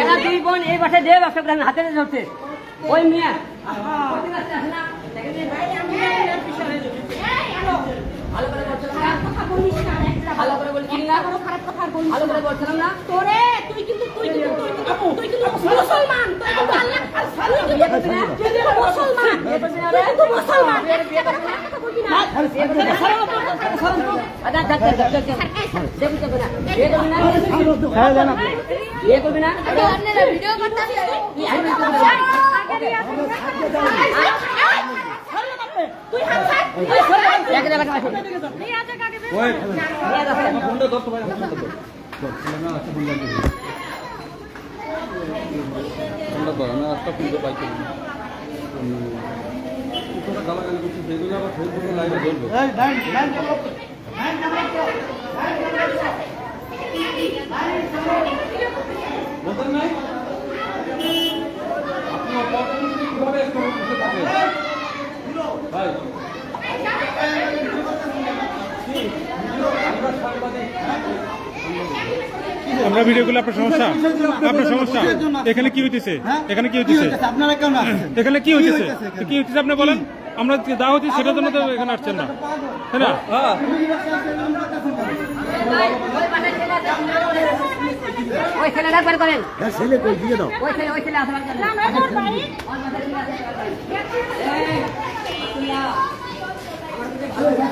এরা দুই বোন এই বাসায় দেও ব্যবসা করে হাতে ধরতে। ওই মিয়া। ভালো করে বলছিলাম না ভালো করে বলছিলাম না ভালো করে বলছিলাম না তোরে তুই কিন্তু তুই কিন্তু তুই কিন্তু তুই কিন্তু মুসলমান তুই কিন্তু আল্লাহ তুই কিন্তু তুই কিন্তু মুসলমান তুই কিন্তু মুসলমান একটা কথা খারাপ কথা বলবি না আচ্ছা, আচ্ছা, আচ্ছা, আচ্ছা, আচ্ছা। ভিডিও করতে তুই হাত ছাড় আমি একটা ফোনটা পাইছি গালাগালি করছিস সেগুলো আবার ফেসবুকে লাইভে ধরবো বোঝেন নাই আপনি অপরাধী কীভাবে ভাই আমরা সাংবাদিক আমরা ভিডিও করলে আপনার সমস্যা? আপনার সমস্যা? এখানে কি হইতেছে? এখানে কি হইতেছে? আপনারা কেমন আছেন এখানে কি হইতেছে? কি হইতেছে আপনি বলেন? আমরা যা হচ্ছে সেটার জন্য তো এখানে আসছেন না। তাই না? হ্যাঁ ওই ছেলেটা একবার করেন। ছেলে কই? দিয়ে দাও। ওই ছেলে ওই ছেলে আসবার করেন। না তোর বাড়ি। দাদা একটু কি বলা একটু কি বলা একটু ভাই আমার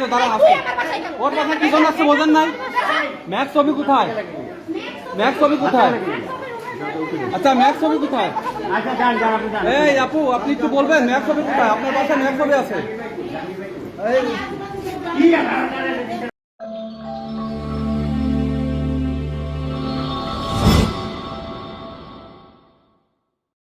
তো দাঁড়া তুই আসো আমার বাসায় কেন? ওর বাসা কি জন্য আসছে বোঝেন নাই ম্যাক্স ছবি কোথায়? ম্যাক্স ছবি কোথায়? আচ্ছা ম্যাক্স ছবি কোথায়? এই আপু আপনি একটু বলবেন ম্যাক্স ছবি কোথায়? আপনার বাসায় ম্যাক্স ছবি আছে। এই